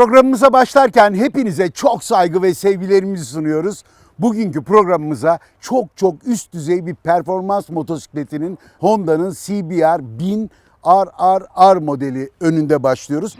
Programımıza başlarken hepinize çok saygı ve sevgilerimizi sunuyoruz. Bugünkü programımıza çok çok üst düzey bir performans motosikletinin Honda'nın CBR 1000 RRR modeli önünde başlıyoruz.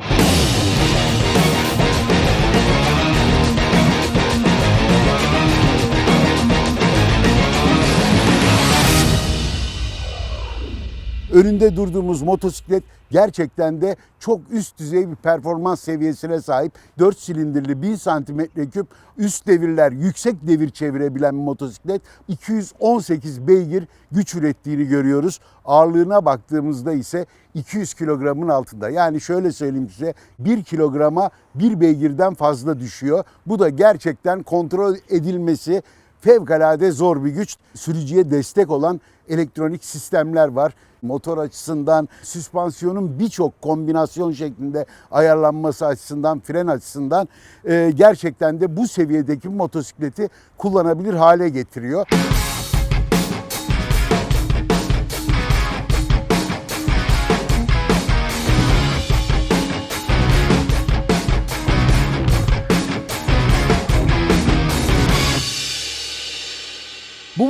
Önünde durduğumuz motosiklet gerçekten de çok üst düzey bir performans seviyesine sahip. 4 silindirli 1000 santimetre küp üst devirler yüksek devir çevirebilen bir motosiklet. 218 beygir güç ürettiğini görüyoruz. Ağırlığına baktığımızda ise 200 kilogramın altında. Yani şöyle söyleyeyim size 1 kilograma 1 beygirden fazla düşüyor. Bu da gerçekten kontrol edilmesi fevkalade zor bir güç. Sürücüye destek olan elektronik sistemler var. Motor açısından, süspansiyonun birçok kombinasyon şeklinde ayarlanması açısından, fren açısından e, gerçekten de bu seviyedeki motosikleti kullanabilir hale getiriyor.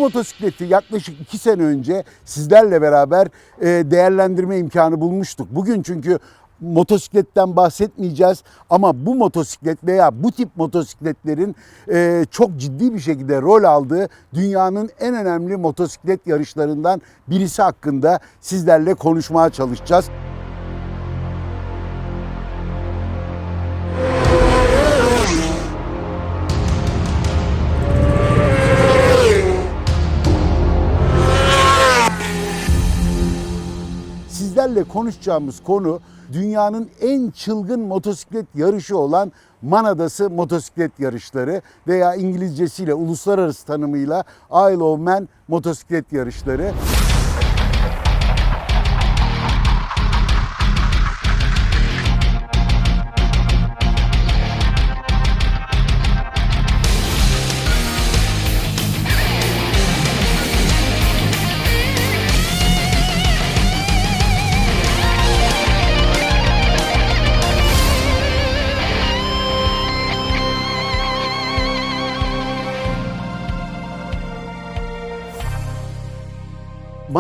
Motosikleti yaklaşık iki sene önce sizlerle beraber e, değerlendirme imkanı bulmuştuk. Bugün çünkü motosikletten bahsetmeyeceğiz ama bu motosiklet veya bu tip motosikletlerin e, çok ciddi bir şekilde rol aldığı dünyanın en önemli motosiklet yarışlarından birisi hakkında sizlerle konuşmaya çalışacağız. Sizlerle konuşacağımız konu dünyanın en çılgın motosiklet yarışı olan Man Adası motosiklet yarışları veya İngilizcesiyle uluslararası tanımıyla Isle of Man motosiklet yarışları.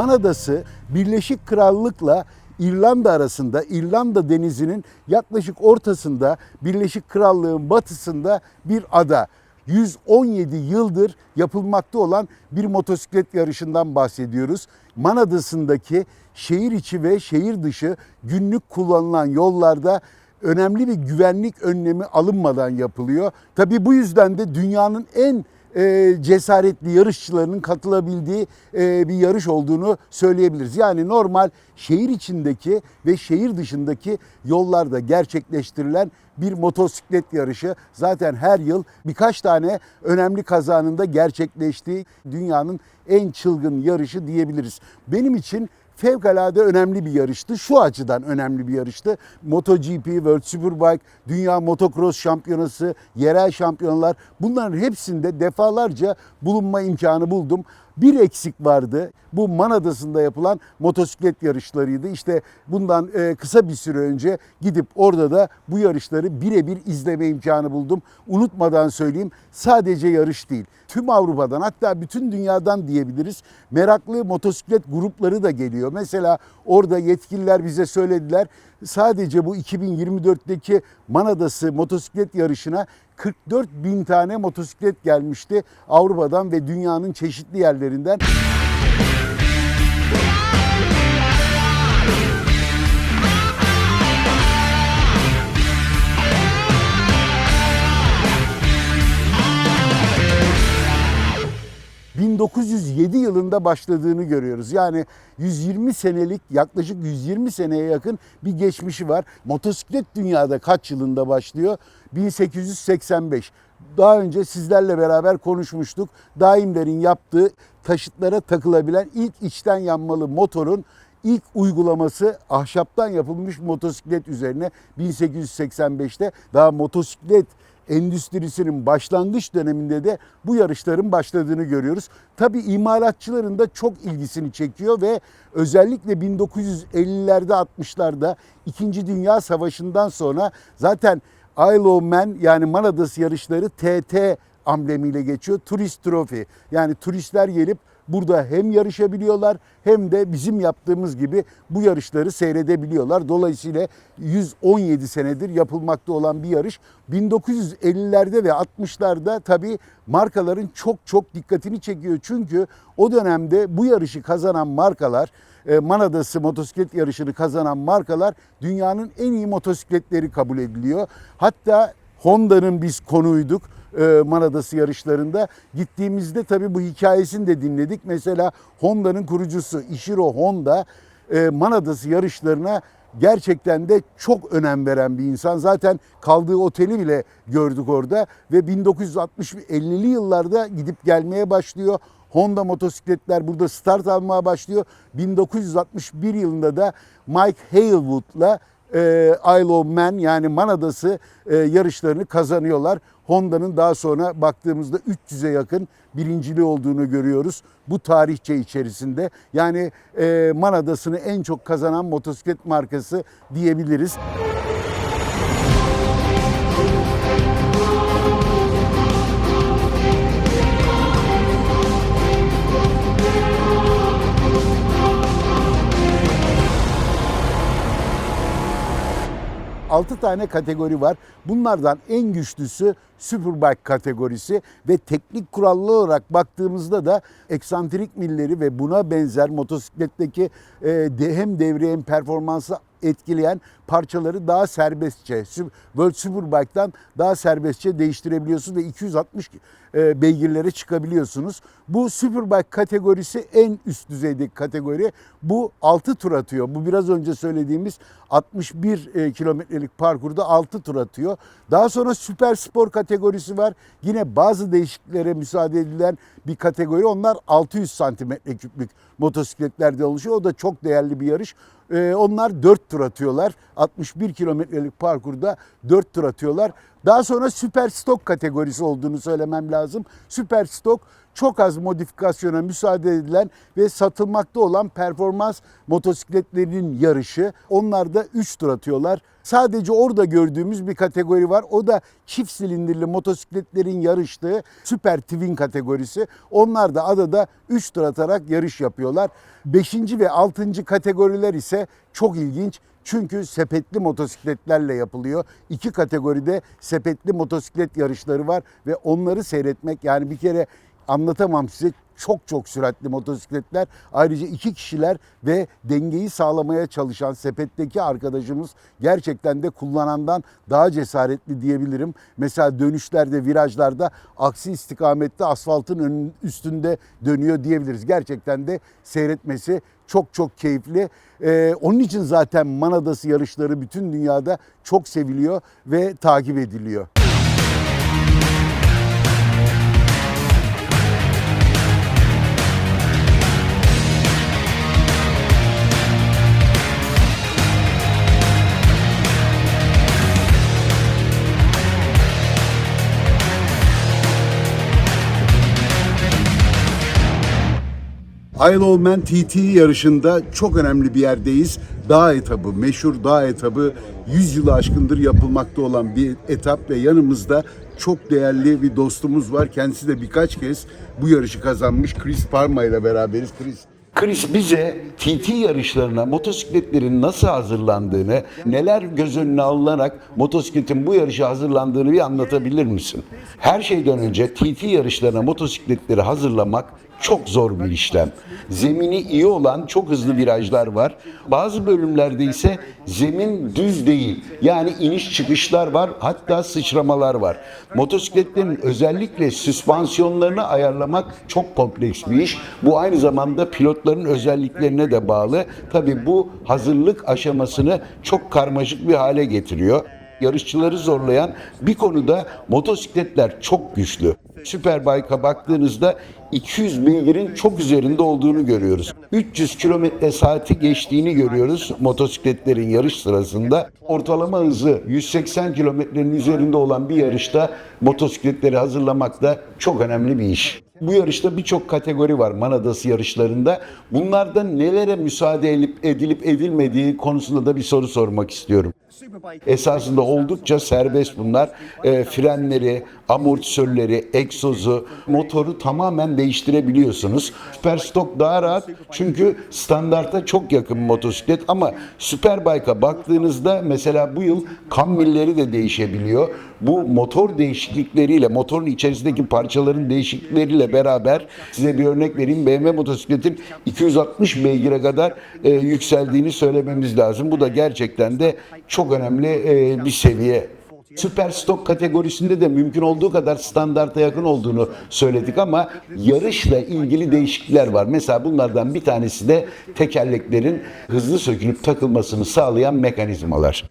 Man Adası Birleşik Krallık'la İrlanda arasında İrlanda denizinin yaklaşık ortasında Birleşik Krallık'ın batısında bir ada. 117 yıldır yapılmakta olan bir motosiklet yarışından bahsediyoruz. Man Adası'ndaki şehir içi ve şehir dışı günlük kullanılan yollarda önemli bir güvenlik önlemi alınmadan yapılıyor. Tabii bu yüzden de dünyanın en e, cesaretli yarışçılarının katılabildiği e, bir yarış olduğunu söyleyebiliriz. Yani normal şehir içindeki ve şehir dışındaki yollarda gerçekleştirilen bir motosiklet yarışı. Zaten her yıl birkaç tane önemli kazanın da gerçekleştiği dünyanın en çılgın yarışı diyebiliriz. Benim için fevkalade önemli bir yarıştı. Şu açıdan önemli bir yarıştı. MotoGP, World Superbike, Dünya Motocross Şampiyonası, yerel şampiyonlar bunların hepsinde defalarca bulunma imkanı buldum. Bir eksik vardı. Bu Man Adası'nda yapılan motosiklet yarışlarıydı. İşte bundan e, kısa bir süre önce gidip orada da bu yarışları birebir izleme imkanı buldum. Unutmadan söyleyeyim sadece yarış değil. Tüm Avrupa'dan hatta bütün dünyadan diyebiliriz meraklı motosiklet grupları da geliyor. Mesela orada yetkililer bize söylediler sadece bu 2024'teki Man Adası motosiklet yarışına 44 bin tane motosiklet gelmişti Avrupa'dan ve dünyanın çeşitli yerlerinden. ...1907 yılında başladığını görüyoruz. Yani 120 senelik yaklaşık 120 seneye yakın bir geçmişi var. Motosiklet dünyada kaç yılında başlıyor? 1885. Daha önce sizlerle beraber konuşmuştuk. Daimler'in yaptığı taşıtlara takılabilen ilk içten yanmalı motorun ilk uygulaması ahşaptan yapılmış motosiklet üzerine 1885'te daha motosiklet endüstrisinin başlangıç döneminde de bu yarışların başladığını görüyoruz. Tabii imalatçıların da çok ilgisini çekiyor ve özellikle 1950'lerde 60'larda 2. Dünya Savaşı'ndan sonra zaten Isle of Man yani Man Adası yarışları TT amblemiyle geçiyor. Turist Trophy. Yani turistler gelip burada hem yarışabiliyorlar hem de bizim yaptığımız gibi bu yarışları seyredebiliyorlar. Dolayısıyla 117 senedir yapılmakta olan bir yarış. 1950'lerde ve 60'larda tabii markaların çok çok dikkatini çekiyor. Çünkü o dönemde bu yarışı kazanan markalar e, Manadası motosiklet yarışını kazanan markalar dünyanın en iyi motosikletleri kabul ediliyor. Hatta Honda'nın biz konuyduk e, Manadası yarışlarında. Gittiğimizde tabii bu hikayesini de dinledik. Mesela Honda'nın kurucusu Ishiro Honda e, yarışlarına gerçekten de çok önem veren bir insan. Zaten kaldığı oteli bile gördük orada ve 1960-50'li yıllarda gidip gelmeye başlıyor. Honda motosikletler burada start almaya başlıyor. 1961 yılında da Mike Haywood'la e, Isle of Man yani Man Adası e, yarışlarını kazanıyorlar. Honda'nın daha sonra baktığımızda 300'e yakın birinciliği olduğunu görüyoruz bu tarihçe içerisinde. Yani e, Man Adası'nı en çok kazanan motosiklet markası diyebiliriz. Altı tane kategori var. Bunlardan en güçlüsü Superbike kategorisi ve teknik kurallı olarak baktığımızda da eksantrik milleri ve buna benzer motosikletteki e, hem devre hem performansı etkileyen parçaları daha serbestçe World Superbike'dan daha serbestçe değiştirebiliyorsunuz ve 260 e, beygirlere çıkabiliyorsunuz. Bu Superbike kategorisi en üst düzeydeki kategori. Bu 6 tur atıyor. Bu biraz önce söylediğimiz 61 e, kilometrelik parkurda 6 tur atıyor. Daha sonra süper spor kategorisi var. Yine bazı değişikliklere müsaade edilen bir kategori. Onlar 600 santimetre küplük motosikletlerde oluşuyor. O da çok değerli bir yarış. Ee, onlar 4 tur atıyorlar. 61 kilometrelik parkurda 4 tur atıyorlar. Daha sonra süper stok kategorisi olduğunu söylemem lazım. Süper stok çok az modifikasyona müsaade edilen ve satılmakta olan performans motosikletlerinin yarışı. Onlar da 3 tur atıyorlar. Sadece orada gördüğümüz bir kategori var. O da çift silindirli motosikletlerin yarıştığı Süper Twin kategorisi. Onlar da adada 3 tur atarak yarış yapıyorlar. 5. ve 6. kategoriler ise çok ilginç. Çünkü sepetli motosikletlerle yapılıyor. İki kategoride sepetli motosiklet yarışları var ve onları seyretmek yani bir kere anlatamam size çok çok süratli motosikletler. Ayrıca iki kişiler ve dengeyi sağlamaya çalışan sepetteki arkadaşımız gerçekten de kullanandan daha cesaretli diyebilirim. Mesela dönüşlerde, virajlarda aksi istikamette asfaltın üstünde dönüyor diyebiliriz. Gerçekten de seyretmesi çok çok keyifli. Ee, onun için zaten Man Adası yarışları bütün dünyada çok seviliyor ve takip ediliyor. Isle of Man TT yarışında çok önemli bir yerdeyiz. Dağ etabı, meşhur dağ etabı 100 yılı aşkındır yapılmakta olan bir etap ve yanımızda çok değerli bir dostumuz var. Kendisi de birkaç kez bu yarışı kazanmış. Chris Parma ile beraberiz. Chris Chris bize TT yarışlarına motosikletlerin nasıl hazırlandığını, neler göz önüne alınarak motosikletin bu yarışa hazırlandığını bir anlatabilir misin? Her şeyden önce TT yarışlarına motosikletleri hazırlamak çok zor bir işlem. Zemini iyi olan çok hızlı virajlar var. Bazı bölümlerde ise zemin düz değil. Yani iniş çıkışlar var, hatta sıçramalar var. Motosikletlerin özellikle süspansiyonlarını ayarlamak çok kompleks bir iş. Bu aynı zamanda pilotların özelliklerine de bağlı. Tabii bu hazırlık aşamasını çok karmaşık bir hale getiriyor yarışçıları zorlayan bir konuda motosikletler çok güçlü. Superbike'a baktığınızda 200 beygirin çok üzerinde olduğunu görüyoruz. 300 kilometre saati geçtiğini görüyoruz motosikletlerin yarış sırasında. Ortalama hızı 180 kilometrenin üzerinde olan bir yarışta motosikletleri hazırlamak da çok önemli bir iş. Bu yarışta birçok kategori var Manadası yarışlarında. Bunlarda nelere müsaade edilip, edilip edilmediği konusunda da bir soru sormak istiyorum. Esasında oldukça serbest bunlar. E, frenleri, amortisörleri, egzozu, motoru tamamen değiştirebiliyorsunuz. Süper Stock daha rahat çünkü standarta çok yakın motosiklet ama Superbike'a baktığınızda mesela bu yıl kammilleri de değişebiliyor. Bu motor değişiklikleriyle, motorun içerisindeki parçaların değişiklikleriyle beraber size bir örnek vereyim. BMW motosikletin 260 beygire kadar e, yükseldiğini söylememiz lazım. Bu da gerçekten de çok önemli e, bir seviye. Süper stok kategorisinde de mümkün olduğu kadar standarta yakın olduğunu söyledik ama yarışla ilgili değişiklikler var. Mesela bunlardan bir tanesi de tekerleklerin hızlı sökülüp takılmasını sağlayan mekanizmalar.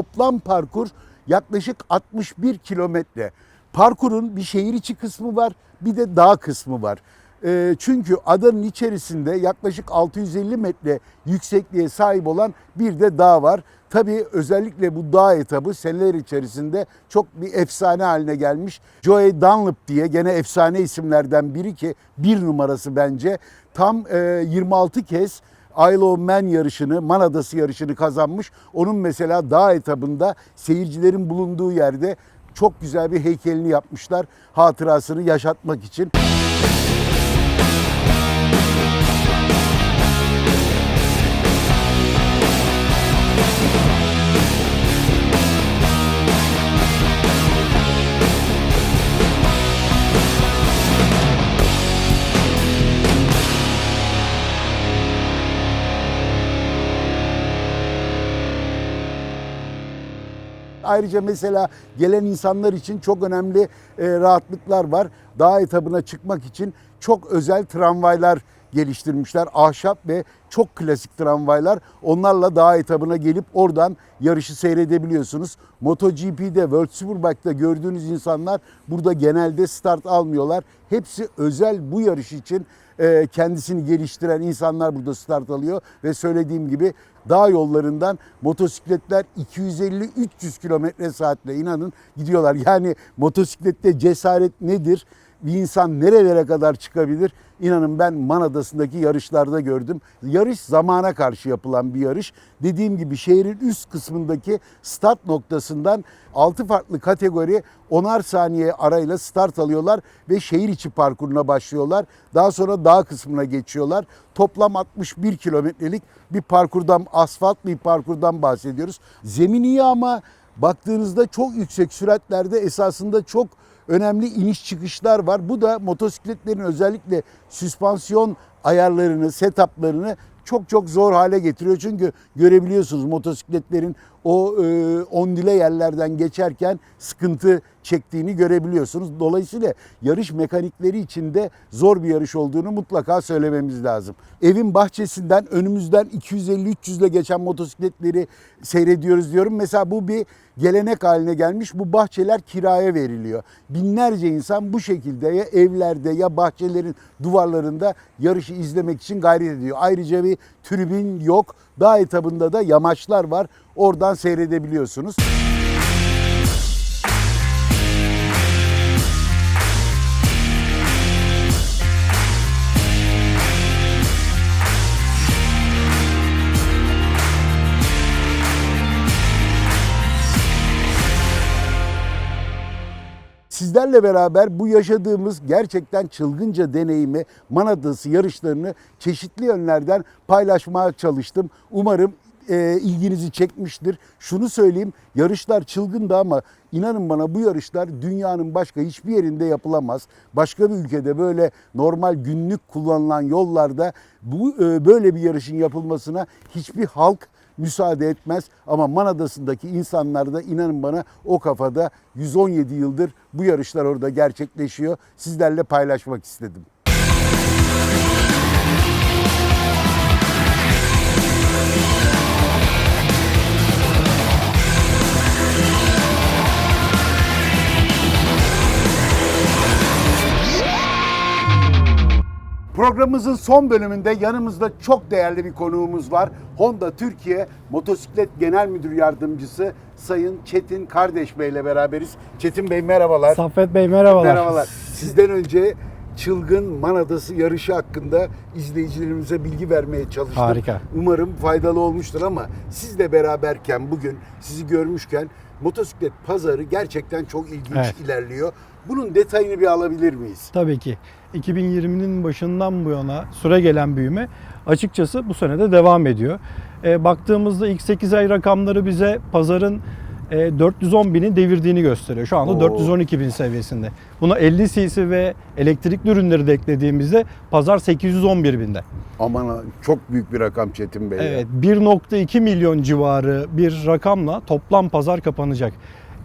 Toplam parkur yaklaşık 61 kilometre. Parkurun bir şehir içi kısmı var, bir de dağ kısmı var. Ee, çünkü adanın içerisinde yaklaşık 650 metre yüksekliğe sahip olan bir de dağ var. Tabii özellikle bu dağ etabı seneler içerisinde çok bir efsane haline gelmiş. Joey Dunlop diye gene efsane isimlerden biri ki bir numarası bence. Tam e, 26 kez Isle of Man yarışını, Man Adası yarışını kazanmış. Onun mesela dağ etabında seyircilerin bulunduğu yerde çok güzel bir heykelini yapmışlar. Hatırasını yaşatmak için. Ayrıca mesela gelen insanlar için çok önemli e, rahatlıklar var. Dağ etabına çıkmak için çok özel tramvaylar geliştirmişler. Ahşap ve çok klasik tramvaylar. Onlarla dağ etabına gelip oradan yarışı seyredebiliyorsunuz. MotoGP'de, World Superbike'da gördüğünüz insanlar burada genelde start almıyorlar. Hepsi özel bu yarış için e, kendisini geliştiren insanlar burada start alıyor ve söylediğim gibi dağ yollarından motosikletler 250-300 kilometre saatle inanın gidiyorlar. Yani motosiklette cesaret nedir? Bir insan nerelere kadar çıkabilir? İnanın ben Man Adası'ndaki yarışlarda gördüm. Yarış zamana karşı yapılan bir yarış. Dediğim gibi şehrin üst kısmındaki start noktasından 6 farklı kategori 10'ar saniye arayla start alıyorlar ve şehir içi parkuruna başlıyorlar. Daha sonra dağ kısmına geçiyorlar. Toplam 61 kilometrelik bir parkurdan, asfalt bir parkurdan bahsediyoruz. Zemin iyi ama baktığınızda çok yüksek süratlerde esasında çok önemli iniş çıkışlar var. Bu da motosikletlerin özellikle süspansiyon ayarlarını, setuplarını çok çok zor hale getiriyor. Çünkü görebiliyorsunuz motosikletlerin o e, ondile yerlerden geçerken sıkıntı çektiğini görebiliyorsunuz. Dolayısıyla yarış mekanikleri için de zor bir yarış olduğunu mutlaka söylememiz lazım. Evin bahçesinden önümüzden 250-300 ile geçen motosikletleri seyrediyoruz diyorum. Mesela bu bir gelenek haline gelmiş. Bu bahçeler kiraya veriliyor. Binlerce insan bu şekilde ya evlerde ya bahçelerin duvarlarında yarışı izlemek için gayret ediyor. Ayrıca bir tribün yok. Dağ etabında da yamaçlar var. Oradan seyredebiliyorsunuz. Sizlerle beraber bu yaşadığımız gerçekten çılgınca deneyimi, Manadası yarışlarını çeşitli yönlerden paylaşmaya çalıştım. Umarım e, ilginizi çekmiştir. Şunu söyleyeyim, yarışlar çılgındı ama inanın bana bu yarışlar dünyanın başka hiçbir yerinde yapılamaz. Başka bir ülkede böyle normal günlük kullanılan yollarda bu e, böyle bir yarışın yapılmasına hiçbir halk müsaade etmez. Ama Man Adası'ndaki insanlar da inanın bana o kafada 117 yıldır bu yarışlar orada gerçekleşiyor. Sizlerle paylaşmak istedim. Programımızın son bölümünde yanımızda çok değerli bir konuğumuz var. Honda Türkiye Motosiklet Genel Müdür Yardımcısı Sayın Çetin Kardeş Bey ile beraberiz. Çetin Bey merhabalar. Saffet Bey merhabalar. Merhabalar. Sizden önce çılgın Man Adası yarışı hakkında izleyicilerimize bilgi vermeye çalıştım. Harika. Umarım faydalı olmuştur ama sizle beraberken bugün sizi görmüşken motosiklet pazarı gerçekten çok ilginç Evet. ilerliyor. Bunun detayını bir alabilir miyiz? Tabii ki. 2020'nin başından bu yana süre gelen büyüme açıkçası bu sene de devam ediyor. E, baktığımızda ilk 8 ay rakamları bize pazarın e, 410 bini devirdiğini gösteriyor. Şu anda Oo. 412 bin seviyesinde. Buna 50 cc ve elektrikli ürünleri de eklediğimizde pazar 811 binde. Aman çok büyük bir rakam Çetin Bey. Evet 1.2 milyon civarı bir rakamla toplam pazar kapanacak.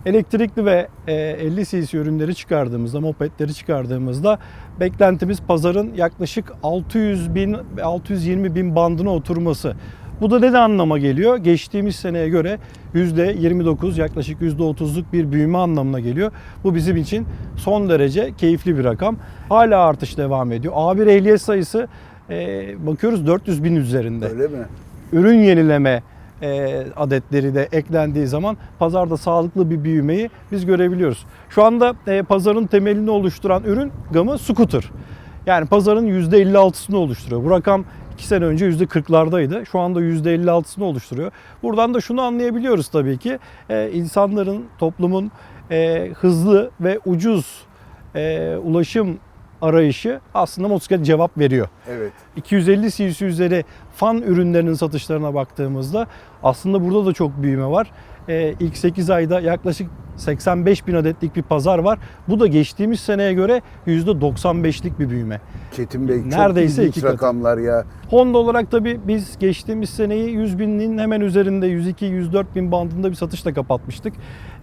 Elektrikli ve e, 50 cc ürünleri çıkardığımızda, mopedleri çıkardığımızda beklentimiz pazarın yaklaşık 600 bin, 620 bin bandına oturması. Bu da ne anlama geliyor? Geçtiğimiz seneye göre %29 yaklaşık %30'luk bir büyüme anlamına geliyor. Bu bizim için son derece keyifli bir rakam. Hala artış devam ediyor. A1 ehliyet sayısı e, bakıyoruz 400 bin üzerinde Öyle mi? ürün yenileme e, adetleri de eklendiği zaman pazarda sağlıklı bir büyümeyi biz görebiliyoruz. Şu anda e, pazarın temelini oluşturan ürün gamı scooter. Yani pazarın %56'sını oluşturuyor. Bu rakam 2 sene önce %40'lardaydı. Şu anda %56'sını oluşturuyor. Buradan da şunu anlayabiliyoruz tabii ki. E, insanların, toplumun e, hızlı ve ucuz e, ulaşım arayışı aslında motosiklet cevap veriyor. Evet. 250 cc üzeri fan ürünlerinin satışlarına baktığımızda aslında burada da çok büyüme var. Ee, ilk 8 ayda yaklaşık 85 bin adetlik bir pazar var. Bu da geçtiğimiz seneye göre %95'lik bir büyüme. Çetin Bey çok Neredeyse ilginç iki katı. rakamlar ya. Honda olarak tabii biz geçtiğimiz seneyi 100 binin hemen üzerinde 102-104 bin bandında bir satışla kapatmıştık.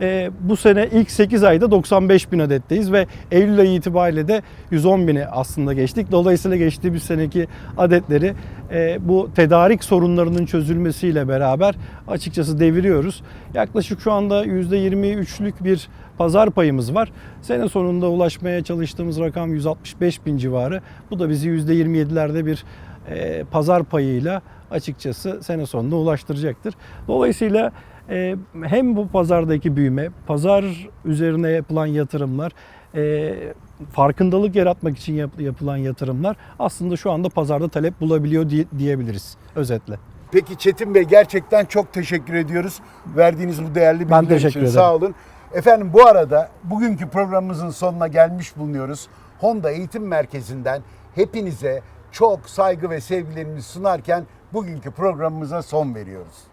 Ee, bu sene ilk 8 ayda 95 bin adetteyiz ve Eylül ayı itibariyle de 110 bini aslında geçtik. Dolayısıyla geçtiğimiz seneki adetleri e, bu tedarik sorunlarının çözülmesiyle beraber açıkçası deviriyoruz. Yaklaşık şu anda %23'lük bir pazar payımız var. Sene sonunda ulaşmaya çalıştığımız rakam 165 bin civarı. Bu da bizi %27'lerde bir e, pazar payıyla açıkçası sene sonunda ulaştıracaktır. Dolayısıyla e, hem bu pazardaki büyüme, pazar üzerine yapılan yatırımlar e, farkındalık yaratmak için yap- yapılan yatırımlar aslında şu anda pazarda talep bulabiliyor diye- diyebiliriz özetle. Peki Çetin Bey gerçekten çok teşekkür ediyoruz. Verdiğiniz bu değerli bilgiler için sağ olun. Efendim bu arada bugünkü programımızın sonuna gelmiş bulunuyoruz. Honda Eğitim Merkezi'nden hepinize çok saygı ve sevgilerimizi sunarken bugünkü programımıza son veriyoruz.